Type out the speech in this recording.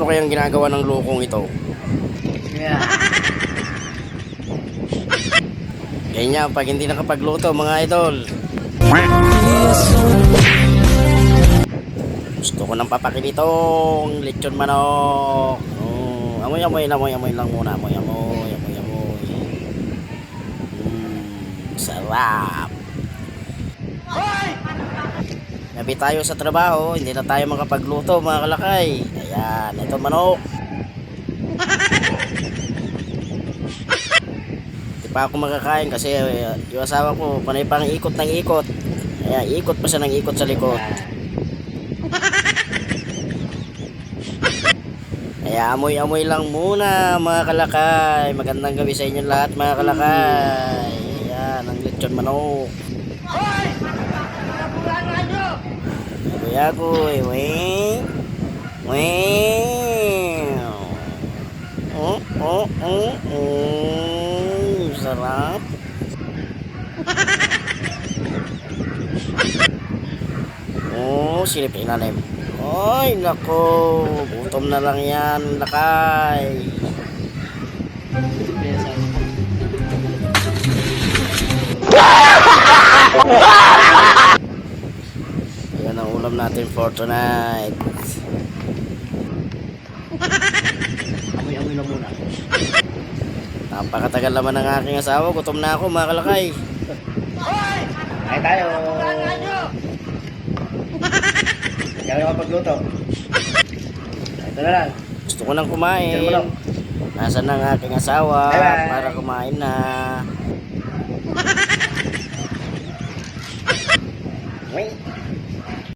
Ano kayang ginagawa ng lokong ito? Yeah. Ganyan, pag hindi nakapagluto mga idol. Gusto ko ng papakilitong lechon manok. Oh, amoy, amoy, amoy, amoy lang muna. Amoy, amoy, amoy, amoy. Mm, sarap. Nabi tayo sa trabaho, hindi na tayo makapagluto mga kalakay. Ayan, ito manok. Hindi pa ako makakain kasi uh, yung asawa ko panay pang ikot ng ikot. Ayan, ikot pa siya ng ikot sa likod. Kaya amoy-amoy lang muna mga kalakay. Magandang gabi sa inyo lahat mga kalakay. Ayan, ang lechon manok. Kuya ko, eh, weng. Weng. Oh, oh, oh, oh. Sarap. Oh, silip ilalim. Ay, nako. Gutom na lang yan, lakay. Ang ulam natin for tonight. Amoy-amoy lang muna. Napakatagal naman ng aking asawa. Gutom na ako, mga kalakay. Kain tayo. Hindi ako makapagluto. Ito na lang. Gusto ko nang kumain. Nasaan na ang aking asawa Bye-bye. para kumain na. Wait.